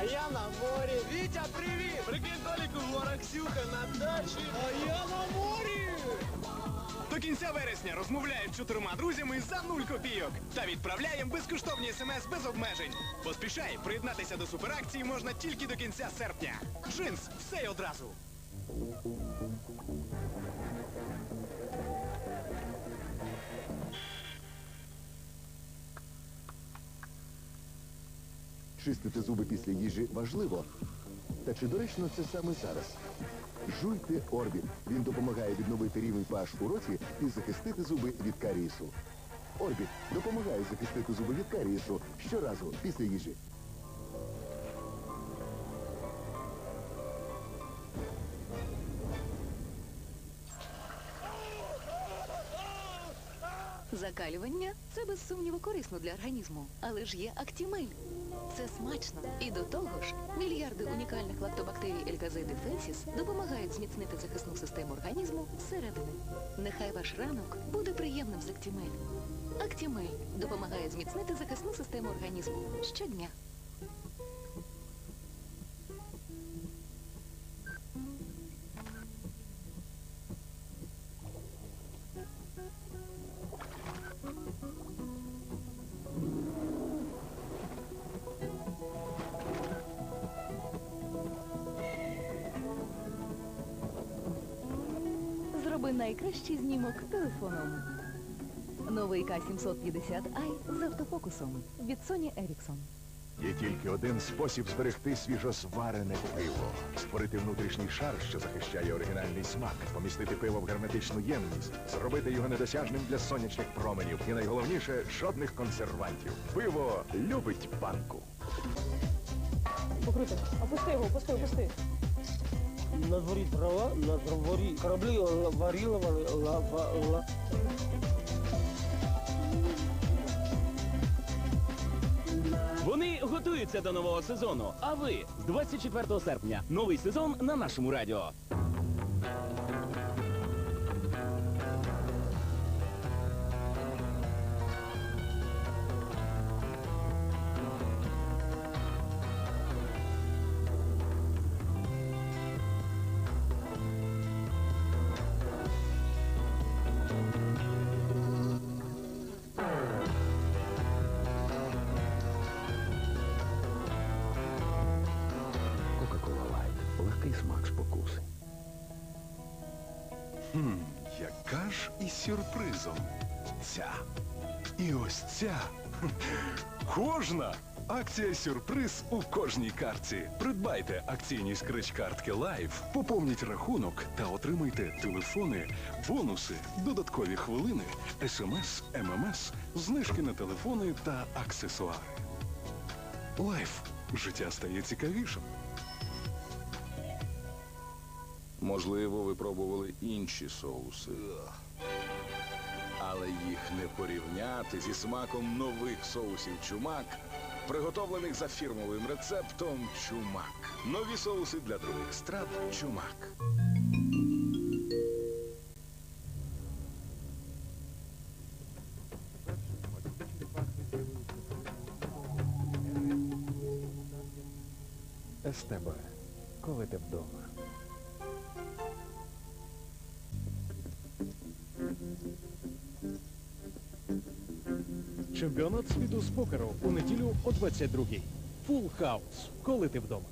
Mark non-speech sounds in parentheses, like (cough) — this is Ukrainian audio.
А я на морі. Вітя, привіт! Прикинь, Толік у горах, Ксюха на дачі. А я на морі! До кінця вересня розмовляємо з чотирма друзями за нуль копійок та відправляємо безкоштовні смс без обмежень. Поспішай, приєднатися до суперакції можна тільки до кінця серпня. Джинс, все й одразу. Чистити зуби після їжі важливо. Та чи доречно це саме зараз? Жуйте Орбіт. Він допомагає відновити рівень pH у роті і захистити зуби від карієсу. Орбіт допомагає захистити зуби від карієсу щоразу після їжі. Закалювання це без сумніву корисно для організму, але ж є актімель. Це смачно. І до того ж, мільярди унікальних лактобактерій Елькази дефенсіс допомагають зміцнити захисну систему організму зсередини. Нехай ваш ранок буде приємним з Актімель. Актімель допомагає зміцнити захисну систему організму щодня. Зроби найкращий знімок телефоном. Новий К750i з автофокусом від Sony Ericsson. Є тільки один спосіб зберегти свіжозварене пиво. Створити внутрішній шар, що захищає оригінальний смак, помістити пиво в герметичну ємність, зробити його недосяжним для сонячних променів. І найголовніше жодних консервантів. Пиво любить банку. Покрути. Опусти його, опусти, опусти. На дворі трава, на дворі кораблі варілували лава. ла- Вони готуються до нового сезону. А ви з 24 серпня новий сезон на нашому радіо. Легкий смак спокуси. Хм, яка ж із сюрпризом. Ця. І ось ця. (laughs) Кожна. Акція сюрприз у кожній картці. Придбайте акційні скреч-картки Лайф, поповніть рахунок та отримайте телефони, бонуси, додаткові хвилини, смс, ММС, знижки на телефони та аксесуари. Лайф. Життя стає цікавішим. Можливо, ви пробували інші соуси. Але їх не порівняти зі смаком нових соусів чумак, приготовлених за фірмовим рецептом чумак. Нові соуси для других страв чумак. СТБ. Коли ти вдома. Чемпіонат світу з покеру у неділю о 22-й. Фул хаус. Коли ти вдома.